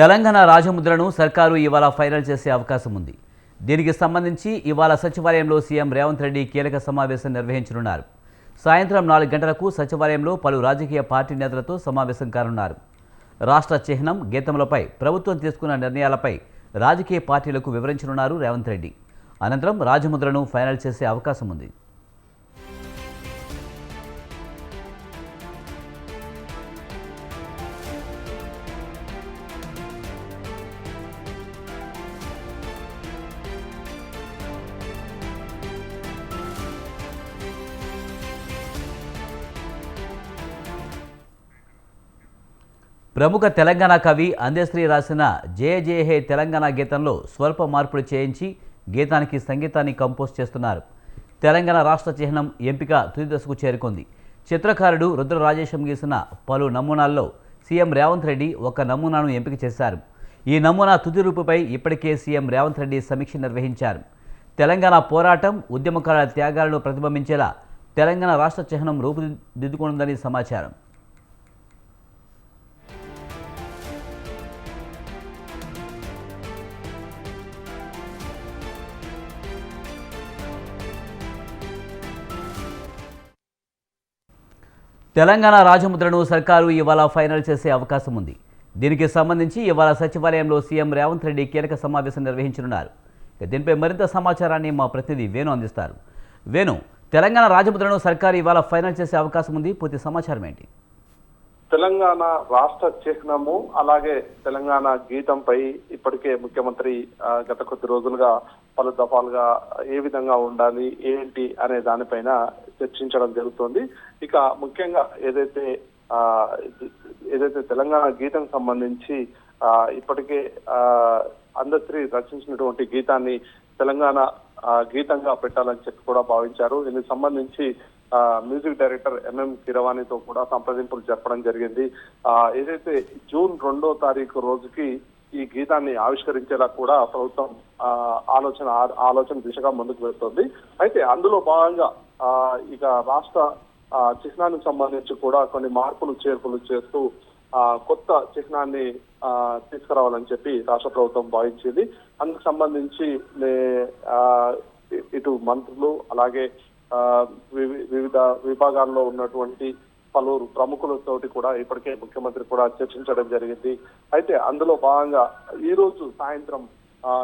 తెలంగాణ రాజముద్రను సర్కారు ఇవాళ ఫైనల్ చేసే అవకాశం ఉంది. దీనికి సంబంధించి ఇవాళ సచివాలయంలో సీఎం రేవంత్ రెడ్డి కీలక సమావేశం నిర్వహించనున్నారు. సాయంత్రం నాలుగు గంటలకు సచివాలయంలో పలు రాజకీయ పార్టీ నేతలతో సమావేశం కానున్నారు. రాష్ట్ర చిహ్నం గీతములపై ప్రభుత్వం తీసుకున్న నిర్ణయాలపై రాజకీయ పార్టీలకు వివరించనున్నారు రేవంత్ రెడ్డి. అనంతరం రాజముద్రను ఫైనల్ చేసే అవకాశం ఉంది. ప్రముఖ తెలంగాణ కవి అందశ్రీ రాసిన జయ జయ హే తెలంగాణ గీతంలో స్వల్ప మార్పులు చేయించి గీతానికి సంగీతాన్ని కంపోజ్ చేస్తున్నారు. తెలంగాణ రాష్ట్ర చిహ్నం ఎంపిక తుది దశకు చేరుకుంది. చిత్రకారుడు రుద్ర రాజేశం గీసిన పలు నమూనాల్లో సీఎం రేవంత్ రెడ్డి ఒక నమూనాను ఎంపిక చేశారు. ఈ నమూనా తుది రూపుపై ఇప్పటికే సీఎం రేవంత్ రెడ్డి సమీక్ష నిర్వహించారు. తెలంగాణ పోరాటం ఉద్యమకారుల త్యాగాలను ప్రతిబింబించేలా తెలంగాణ రాష్ట్ర చిహ్నం రూపుదిద్దుకుందని సమాచారం. తెలంగాణ రాజముద్రను సర్కారు ఇవాళ ఫైనల్ చేసే అవకాశం ఉంది. దీనికి సంబంధించి ఇవాళ సచివాలయంలో సీఎం రేవంత్ రెడ్డి కీలక సమావేశం నిర్వహించనున్నారు. దీనిపై మరింత సమాచారాన్ని మా ప్రతినిధి వేణు అందిస్తారు. వేణు తెలంగాణ రాజముద్రను సర్కారు ఇవాళ ఫైనల్ చేసే అవకాశం ఉంది. పూర్తి సమాచారం ఏంటి? తెలంగాణ రాష్ట్ర చిహ్నము అలాగే తెలంగాణ గీతంపై ఇప్పటికే ముఖ్యమంత్రి గత కొద్ది రోజులుగా పలు దఫాలుగా ఏ విధంగా ఉండాలి ఏంటి అనే దానిపైన చర్చించడం జరుగుతోంది. ఇక ముఖ్యంగా ఏదైతే ఆ, ఏదైతే తెలంగాణ గీతం సంబంధించి ఆ, ఇప్పటికే ఆ, అందశ్రీ రచించినటువంటి గీతాన్ని తెలంగాణ గీతంగా పెట్టాలని చెప్పి కూడా భావించారు. దీనికి సంబంధించి ఆ, మ్యూజిక్ డైరెక్టర్ ఎంఎం కిరవాణితో కూడా సంప్రదింపులు జరపడం జరిగింది. ఆ, ఏదైతే జూన్ రెండో తారీఖు రోజుకి ఈ గీతాన్ని ఆవిష్కరించేలా కూడా ప్రభుత్వం ఆలోచన ఆలోచన దిశగా ముందుకు వెళ్తుంది. అయితే అందులో భాగంగా ఇక రాష్ట్ర ఆ, చిహ్నానికి సంబంధించి కూడా కొన్ని మార్పులు చేర్పులు చేస్తూ ఆ, కొత్త చిహ్నాన్ని ఆ, తీసుకురావాలని చెప్పి రాష్ట్ర ప్రభుత్వం భావించింది. అందుకు సంబంధించి నే- ఆ, ఇటు మంత్రులు అలాగే ఆ, వివి- వివిధ విభాగాల్లో ఉన్నటువంటి పలువురు ప్రముఖులతోటి కూడా ఇప్పటికే ముఖ్యమంత్రి కూడా చర్చించడం జరిగింది. అయితే అందులో భాగంగా ఈ రోజు సాయంత్రం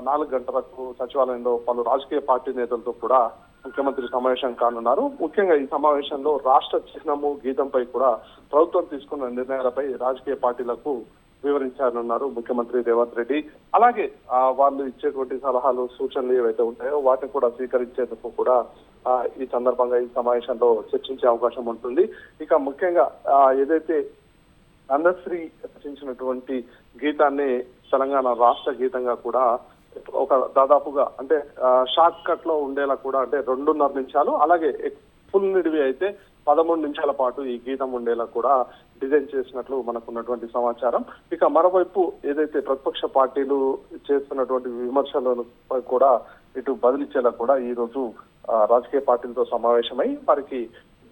నాలుగు గంటలకు సచివాలయంలో పలు రాజకీయ పార్టీ నేతలతో కూడా ముఖ్యమంత్రి సమావేశం కానున్నారు. ముఖ్యంగా ఈ సమావేశంలో రాష్ట్ర చిహ్నము గీతంపై కూడా ప్రభుత్వం తీసుకున్న నిర్ణయాలపై రాజకీయ పార్టీలకు వివరించారన్నారు ముఖ్యమంత్రి రేవంత్ రెడ్డి. అలాగే వాళ్ళు ఇచ్చేటువంటి సలహాలు సూచనలు ఏవైతే ఉంటాయో వాటిని కూడా స్వీకరించేందుకు కూడా ఈ సందర్భంగా ఈ సమావేశంలో చర్చించే అవకాశం ఉంటుంది. ఇక ముఖ్యంగా ఏదైతే అందశ్రీ రచించినటువంటి గీతాన్ని తెలంగాణ రాష్ట్ర గీతంగా కూడా ఒక దాదాపుగా అంటే షార్ట్ కట్లో ఉండేలా కూడా అంటే రెండున్నర నిమిషాలు అలాగే ఫుల్ నిడివి అయితే పదమూడు నిమిషాల పాటు ఈ గీతం ఉండేలా కూడా డిజైన్ చేసినట్లు మనకున్నటువంటి సమాచారం. ఇక మరోవైపు ఏదైతే ప్రతిపక్ష పార్టీలు చేస్తున్నటువంటి విమర్శలను కూడా ఇటు బదిలిచ్చేలా కూడా ఈ రోజు రాజకీయ పార్టీలతో సమావేశమై వారికి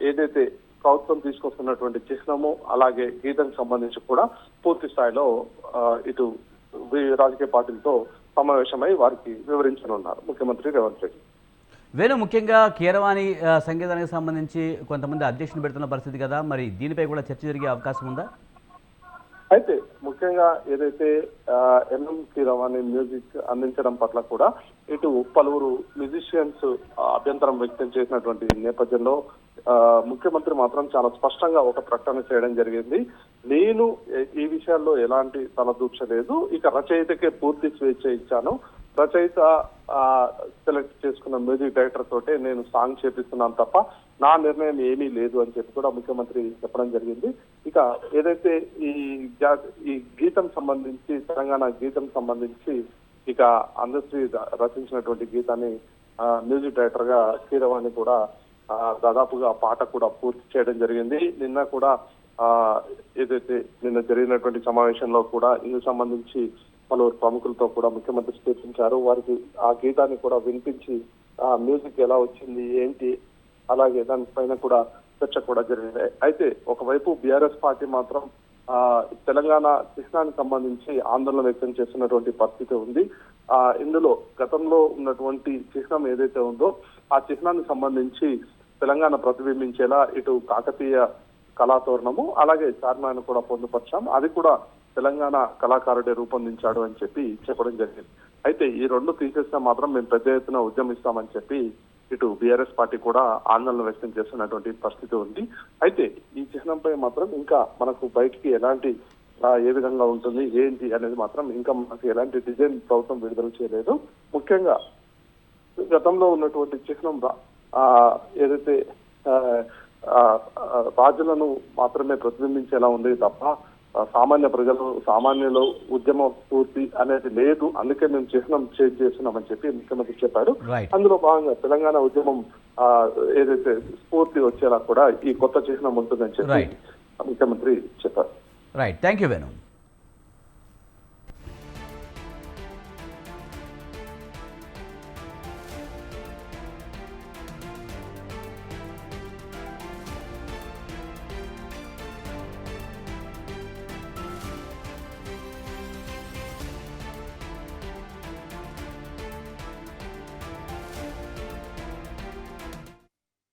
ఏదైతే ప్రభుత్వం తీసుకొస్తున్నటువంటి చిహ్నము అలాగే గీతానికి సంబంధించి కూడా పూర్తి స్థాయిలో ఇటు రాజకీయ పార్టీలతో సమావేశమై వారికి వివరించనున్నారు. ముఖ్యమంత్రి రేవంత్ రెడ్డి. వేణు ముఖ్యంగా కీరవాణి సంగీతానికి సంబంధించి కొంతమంది అధ్యక్షులు పెడుతున్న పరిస్థితి కదా మరి దీనిపై కూడా చర్చ జరిగే అవకాశం ఉందా? అయితే ముఖ్యంగా ఏదైతే ఎంఎం కీరవాణి మ్యూజిక్ అందించడం పట్ల కూడా ఇటు పలువురు మ్యూజిషియన్స్ అభ్యంతరం వ్యక్తం చేసినటువంటి నేపథ్యంలో ముఖ్యమంత్రి మాత్రం చాలా స్పష్టంగా ఒక ప్రకటన చేయడం జరిగింది. నేను ఈ విషయాల్లో ఎలాంటి తలదూర్చలేదు ఇక రచయితకే పూర్తి స్వేచ్ఛ ఇచ్చాను. రచయిత సెలెక్ట్ చేసుకున్న మ్యూజిక్ డైరెక్టర్ తోటే నేను సాంగ్ చేపిస్తున్నాను తప్ప నా నిర్ణయం ఏమీ లేదు అని చెప్పి కూడా ముఖ్యమంత్రి చెప్పడం జరిగింది. ఇక ఏదైతే ఈ ఈ గీతం సంబంధించి తెలంగాణ గీతం సంబంధించి ఇక అందశ్రీ రచించినటువంటి గీతాన్ని మ్యూజిక్ డైరెక్టర్గా కీరవాణి కూడా దాదాపుగా పాట కూడా పూర్తి చేయడం జరిగింది. నిన్న కూడా ఆ ఏదైతే నిన్న జరిగినటువంటి సమావేశంలో కూడా ఇందుకు సంబంధించి పలువురు ప్రముఖులతో కూడా ముఖ్యమంత్రి చర్చించారు వారికి ఆ గీతాన్ని కూడా వినిపించి ఆ మ్యూజిక్ ఎలా వచ్చింది ఏంటి అలాగే దానిపైన కూడా చర్చ కూడా జరిగింది. అయితే ఒకవైపు బీఆర్ఎస్ పార్టీ మాత్రం తెలంగాణ చిహ్నానికి సంబంధించి ఆందోళన వ్యక్తం చేస్తున్నటువంటి పరిస్థితి ఉంది. ఆ ఇందులో గతంలో ఉన్నటువంటి చిహ్నం ఏదైతే ఉందో ఆ చిహ్నానికి సంబంధించి తెలంగాణ ప్రతిబింబించేలా ఇటు కాకతీయ కళాతోరణము అలాగే చార్మాన్ కూడా పొందుపరిచాం అది కూడా తెలంగాణ కళాకారుడే రూపొందించాడు అని చెప్పి చెప్పడం జరిగింది. అయితే ఈ రెండు తీసేస్తే మాత్రం మేము పెద్ద ఎత్తున ఉద్యమిస్తామని చెప్పి ఇటు బీఆర్ఎస్ పార్టీ కూడా ఆందోళన వ్యక్తం చేస్తున్నటువంటి పరిస్థితి ఉంది. అయితే ఈ చిహ్నంపై మాత్రం ఇంకా మనకు బయటికి ఎలాంటి ఏ విధంగా ఉంటుంది ఏంటి అనేది మాత్రం ఇంకా మనకు ఎలాంటి డిజైన్ ప్రభుత్వం విడుదల చేయలేదు. ముఖ్యంగా గతంలో ఉన్నటువంటి చిహ్నం రా- ఏదైతే రాజులను మాత్రమే ప్రతిబింబించేలా ఉంది తప్ప సామాన్య ప్రజలు సామాన్యులు ఉద్యమ స్ఫూర్తి అనేది లేదు. అందుకే మేము చిహ్నం చేంజ్ చేస్తున్నామని చెప్పి ముఖ్యమంత్రి చెప్పారు. అందులో భాగంగా తెలంగాణ ఉద్యమం ఏదైతే స్ఫూర్తి వచ్చేలా కూడా ఈ కొత్త చిహ్నం ఉంటుందని చెప్పి. ముఖ్యమంత్రి చెప్పారు. Right thank you Venu